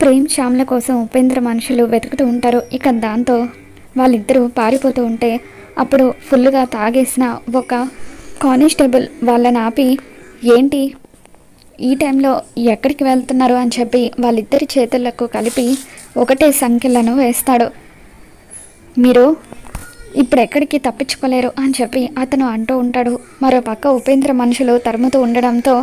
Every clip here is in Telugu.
ప్రేమ్ శ్యామ్ల కోసం ఉపేంద్ర మనుషులు వెతుకుతూ ఉంటారు. ఇక దాంతో వాళ్ళిద్దరూ పారిపోతూ ఉంటే అప్పుడు ఫుల్గా తాగేసిన ఒక కానిస్టేబుల్ వాళ్ళని ఆపి ఏంటి? ఈ టైంలో ఎక్కడికి వెళ్తున్నారు? అని చెప్పి వాళ్ళిద్దరి చేతులకు కలిపి ఒకటే సంఖ్యలను వేస్తాడు. మీరు ఇప్పుడు ఎక్కడికి తప్పించుకోలేరు? అని చెప్పి అతను అంటూ ఉంటాడు. మరో పక్క ఉపేంద్ర మనుషులు తరుముతూ ఉండడంతో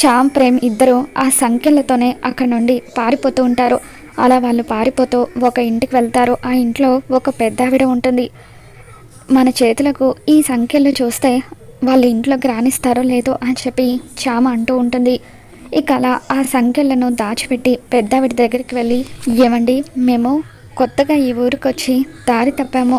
చామ్ ప్రేమ్ ఇద్దరు ఆ సంఖ్యలతోనే అక్కడ నుండి పారిపోతూ ఉంటారు. అలా వాళ్ళు పారిపోతూ ఒక ఇంటికి వెళ్తారు. ఆ ఇంట్లో ఒక పెద్ద ఆవిడ ఉంటుంది. మన చేతులకు ఈ సంఖ్యలు చూస్తే వాళ్ళ ఇంట్లోకి రాణిస్తారో లేదో అని చెప్పి చామ అంటూ ఉంటుంది. ఇక అలా ఆ సంఖ్యలను దాచిపెట్టి పెద్దావిడి దగ్గరికి వెళ్ళి ఏమండి మేము కొత్తగా ఈ ఊరికి వచ్చి దారి తప్పాము.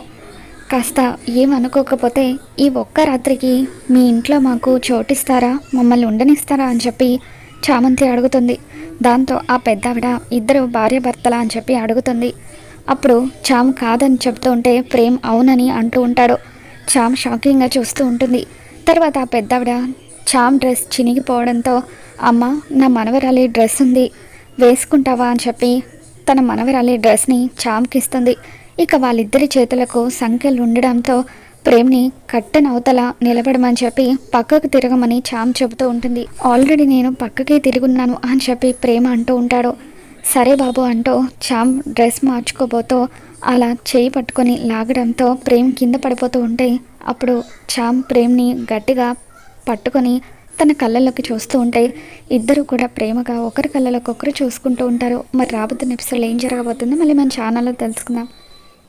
కాస్త ఏమనుకోకపోతే ఈ ఒక్క రాత్రికి మీ ఇంట్లో మాకు చోటిస్తారా? మమ్మల్ని ఉండనిస్తారా? అని చెప్పి చామంతి అడుగుతుంది. దాంతో ఆ పెద్దావిడ ఇద్దరు భార్యాభర్తలా అని చెప్పి అడుగుతుంది. అప్పుడు చామ్ కాదని చెప్తూ ఉంటే ప్రేమ్ అవునని అంటూ ఉంటాడు. చామ్ షాకింగ్గా చూస్తూ ఉంటుంది. తర్వాత ఆ పెద్దావిడ చామ్ డ్రెస్ చినిగిపోవడంతో అమ్మ నా మనవరాలి డ్రెస్ ఉంది వేసుకుంటావా? అని చెప్పి తన మనవరాలి డ్రెస్ని చామ్కి ఇస్తుంది. ఇక వాళ్ళిద్దరి చేతులకు సంఖ్యలు ఉండడంతో ప్రేమ్ని కట్టనవతల నిలబడమని చెప్పి పక్కకు తిరగమని చామ్ చెబుతూ ఉంటుంది. ఆల్రెడీ నేను పక్కకే తిరుగున్నాను అని చెప్పి ప్రేమ అంటూ ఉంటాడు. సరే బాబు అంటూ చామ్ డ్రెస్ మార్చుకోబోతూ అలా చేయి పట్టుకొని లాగడంతో ప్రేమ్ కింద పడిపోతూ ఉంటే అప్పుడు చామ్ ప్రేమ్ని గట్టిగా పట్టుకొని తన కళ్ళలోకి చూస్తూ ఉంటే ఇద్దరు కూడా ప్రేమగా ఒకరి కళ్ళలోకి ఒకరు చూసుకుంటూ ఉంటారు. మరి రాబోతున్న ఎపిసోడ్లో ఏం జరగబోతుందో మళ్ళీ మన ఛానల్లో తెలుసుకుందాం.